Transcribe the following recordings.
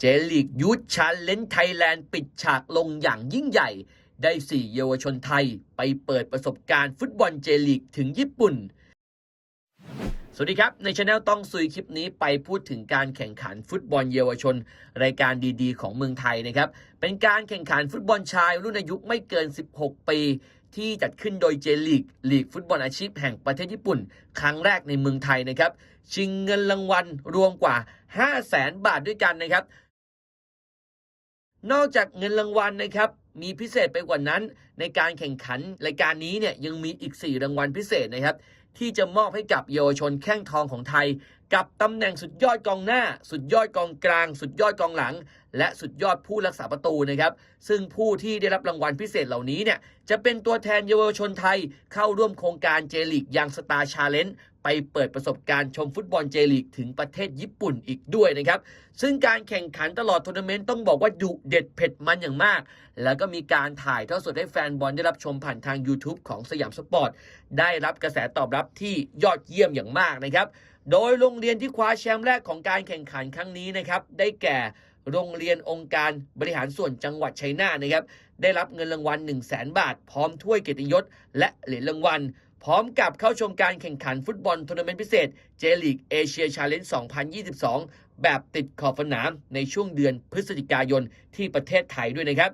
เจลีกยูทชันเลนไทยแลนด์ปิดฉากลงอย่างยิ่งใหญ่ ได้ 4 เยาวชนไทยไปเปิดประสบการณ์ฟุตบอลเจลีกถึงญี่ปุ่น สวัสดีครับ ในช anel ต้องซุยคลิปนี้ไปพูดถึงการแข่งขันฟุตบอลเยาวชน รายการดีๆ ของเมืองไทยนะครับ เป็นการแข่งขันฟุตบอลชายรุ่นอายุไม่เกิน 16 ปีที่จัดขึ้นโดยเจลีกลีกฟุตบอลอาชีพแห่งประเทศญี่ปุ่น ครั้งแรกในเมืองไทยนะครับ ชิงเงินรางวัลรวมกว่า 5 0 0แสนบาทด้วยกันนะครับ นอกจากเงินรางวัลนะครับ มีพิเศษไปกว่านั้น ในการแข่งขันรายการนี้เนี่ยยังมีอีก 4 รางวัลพิเศษนะครับ ที่จะมอบให้กับเยาวชนแข้งทองของไทย กับตำแหน่งสุดยอดกองหน้า สุดยอดกองกลาง สุดยอดกองหลัง และสุดยอดผู้รักษาประตูนะครับ ซึ่งผู้ที่ได้รับรางวัลพิเศษเหล่านี้เนี่ยจะเป็นตัวแทนเยาวชนไทยเข้าร่วมโครงการเจลีกยังสตาร์ชาเลนจ์ ไปเปิดประสบการณ์ชมฟุตบอลเจลีกถึงประเทศญี่ปุ่นอีกด้วยนะครับ ซึ่งการแข่งขันตลอดทัวร์นาเมนต์ต้องบอกว่าดุเด็ดเผ็ดมันอย่างมาก แล้วก็มีการถ่ายทอดสดให้แฟนบอลได้รับชมผ่านทาง YouTube ของสยามสปอร์ต ได้รับกระแสตอบรับที่ยอดเยี่ยมอย่างมากนะครับ โดยโรงเรียนที่คว้าแชมป์แรกของการแข่งขันครั้งนี้นะครับ ได้แก่โรงเรียนองค์การบริหารส่วนจังหวัดชัยนาทนะครับ ได้รับเงินรางวัล 1 0 0 0 0แบาท พร้อมถ้วยเกียรติยศและเหรียญรางวัล พร้อมกับเข้าชมการแข่งขันฟุตบอลทัวร์นาเมนต์พิเศษเจลีกเอเชียชาเลนจ์2022 แบบติดขอบสนามในช่วงเดือนพฤศจิกายนที่ประเทศไทยด้วยนะครับ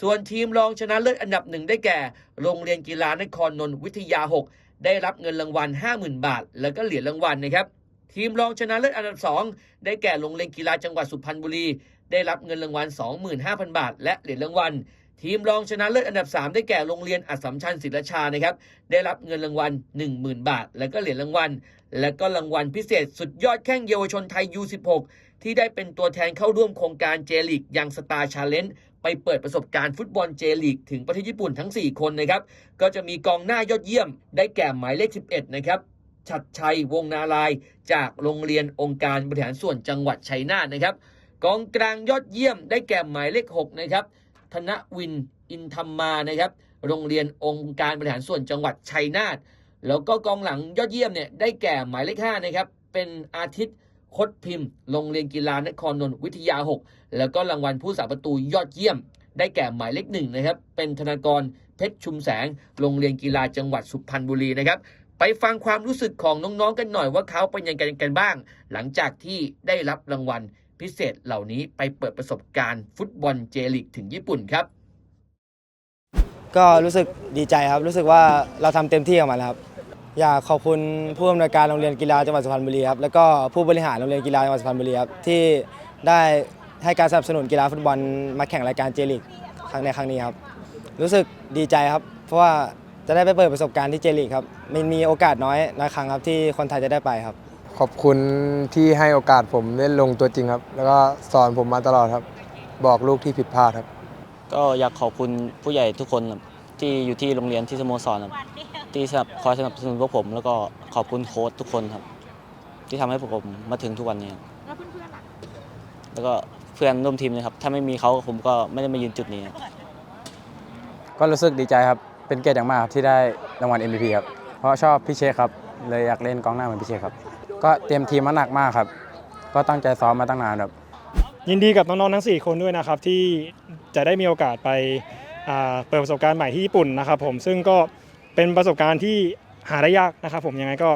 ส่วนทีมรองชนะเลิศอันดับหนึ่งได้แก่ โรงเรียนกีฬานครนนทวิทยา 6 ได้รับเงินรางวัล 50,000 บาท แล้วก็เหรียญรางวัลนะครับทีมรองชนะเลิศอันดับ 2 ได้แก่โรงเรียนกีฬาจังหวัดสุพรรณบุรี ได้รับเงินรางวัล 25,000 บาท และเหรียญรางวัล ทีมรองชนะเลิศอันดับ 3 ได้แก่โรงเรียนอัสสัมชัญศรีราชานะครับ ได้รับเงินรางวัล 10,000 บาท แล้วก็เหรียญรางวัล และก็รางวัลพิเศษสุดยอดแข้งเยาวชนไทย U16 ที่ได้เป็นตัวแทนเข้าร่วมโครงการเจลีกยังสตาร์ชาเลนจ์ไปเปิดประสบการณ์ฟุตบอลเจลีกถึงประเทศญี่ปุ่นทั้ง 4 คนนะครับ ก็จะมีกองหน้ายอดเยี่ยม ได้แก่หมายเลข 11 นะครับชัดชัยวงนาลาย จากโรงเรียนองค์การบริหารส่วนจังหวัดชัยนาทนะครับ กองกลางยอดเยี่ยมได้แก่หมายเลข 6 นะครับ ธนวินอินธรรมานะครับ โรงเรียนองค์การบริหารส่วนจังหวัดชัยนาทแล้วก็กองหลังยอดเยี่ยมเนี่ยได้แก่หมายเลข5นะครับ เป็นอาทิตย์คดพิมพ์ โรงเรียนกีฬานครนนท์วิทยา 6 แล้วก็รางวัลผู้สาประตูยอดเยี่ยม ได้แก่หมายเลขหนึ่งนะครับ เป็นธนากรเพชรชุมแสง โรงเรียนกีฬาจังหวัดสุพรรณบุรีนะครับ ไปฟังความรู้สึกของน้องๆกันหน่อยว่าเขาเป็นยังไงกันบ้าง หลังจากที่ได้รับรางวัล พิเศษเหล่านี้ไปเปิดประสบการณ์ฟุตบอลเจลีกถึงญี่ปุ่นครับ ก็รู้สึกดีใจครับ รู้สึกว่าเราทำเต็มที่กับมันแล้วครับ อยากขอบคุณผู้อำนวยการโรงเรียนกีฬาจังหวัดสุพรรณบุรีครับแล้วก็ผู้บริหารโรงเรียนกีฬาจังหวัดสุพรรณบุรีครับที่ได้ให้การสนับสนุนกีฬาฟุตบอลมาแข่งรายการเจลิกครั้งในครั้งนี้ครับรู้สึกดีใจครับ เพราะว่าจะได้ไปเปิดประสบการณ์ที่เจลิกครับมันมีโอกาสน้อยน้อยครั้งครับที่คนไทยจะได้ไปครับ ขอบคุณที่ให้โอกาสผมได้ลงตัวจริงครับ แล้วก็สอนผมมาตลอดครับ บอกลูกที่ผิดพลาดครับ ก็อยากขอบคุณผู้ใหญ่ทุกคนครับที่อยู่ที่โรงเรียนที่สโมสรครับที่สนับคอยสนับสนุนพวกผม แล้วก็ขอบคุณโค้ชทุกคนครับ ที่ทำให้พวกผมมาถึงทุกวันนี้ครับแล้วเพื่อนๆล่ะแล้วก็เพื่อนร่วมทีมนะครับ ถ้าไม่มีเขาผมก็ไม่ได้มายืนจุดนี้ครับ ก็รู้สึกดีใจครับ เป็นเกียรติอย่างมากครับที่ได้รางวัล MVP ครับ เพราะชอบพี่เชคครับ เลยอยากเล่นกองหน้าเหมือนพี่เชคครับ ก็เตรียมทีมมาหนักมากครับ ก็ตั้งใจซ้อมมาตั้งนานครับ ยินดีกับน้องๆทั้ง 4 คนด้วยนะครับ ที่จะได้มีโอกาสไปเปิดประสบการณ์ใหม่ที่ญี่ปุ่นนะครับ ผมซึ่งก็เป็นประสบการณ์ที่หาได้ยากนะครับ ผมยังไงก็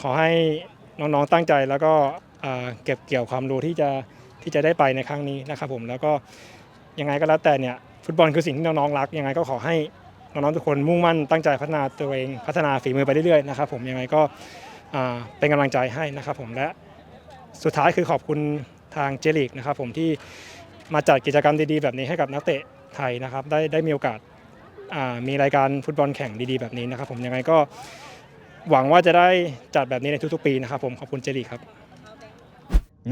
ขอให้น้องๆตั้งใจแล้วก็เก็บเกี่ยวความรู้ที่จะที่จะได้ไปในครั้งนี้นะครับ ผมแล้วก็ยังไงก็แล้วแต่เนี่ยฟุตบอลคือสิ่งที่น้องๆรัก ยังไงก็ขอให้น้องๆทุกคนมุ่งมั่นตั้งใจพัฒนาตัวเองพัฒนาฝีมือไปเรื่อยๆนะครับ ผมยังไงก็ เป็นกำลังใจให้นะครับผมและสุดท้ายคือขอบคุณทางเจลิกนะครับผมที่มาจัดกิจกรรมดีๆ แบบนี้ให้กับนักเตะไทยนะครับ ได้ได้มีโอกาสมีรายการฟุตบอลแข่งดีๆ แบบนี้นะครับผมยังไงก็หวังว่าจะได้จัดแบบนี้ในทุกๆ ปีนะครับผมขอบคุณเจลิกครับ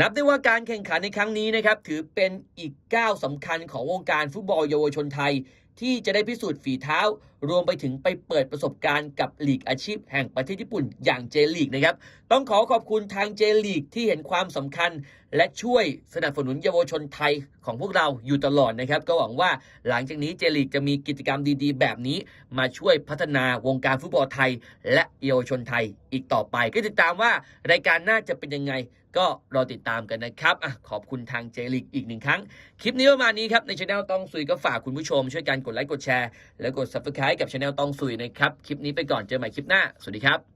นับได้ว่าการแข่งขันในครั้งนี้นะครับถือเป็นอีกก้าวสำคัญของวงการฟุตบอลเยาวชนไทย ที่จะได้พิสูจน์ฝีเท้า รวมไปถึงไปเปิดประสบการณ์กับลีกอาชีพแห่งประเทศญี่ปุ่นอย่างเจลีกนะครับ ต้องขอขอบคุณทางเจลีกที่เห็นความสำคัญ และช่วยสนับสนุนเยาวชนไทยของพวกเราอยู่ตลอดนะครับ ก็หวังว่าหลังจากนี้เจลีกจะมีกิจกรรมดีๆ แบบนี้ มาช่วยพัฒนาวงการฟุตบอลไทย และเยาวชนไทยอีกต่อไป ก็ติดตามว่ารายการหน้าจะเป็นยังไง ก็รอติดตามกันนะครับอะขอบคุณทางเจลิกอีกหนึ่งครั้ง คลิปนี้ประมาณนี้ครับ ในช anel ต้องซุยก็ฝากคุณผู้ชม ช่วยกันกดไลค์กดแชร์ แล้วกด subscribe กับช anel ต้องซุยนะครับ คลิปนี้ไปก่อนเจอใหม่คลิปหน้า สวัสดีครับ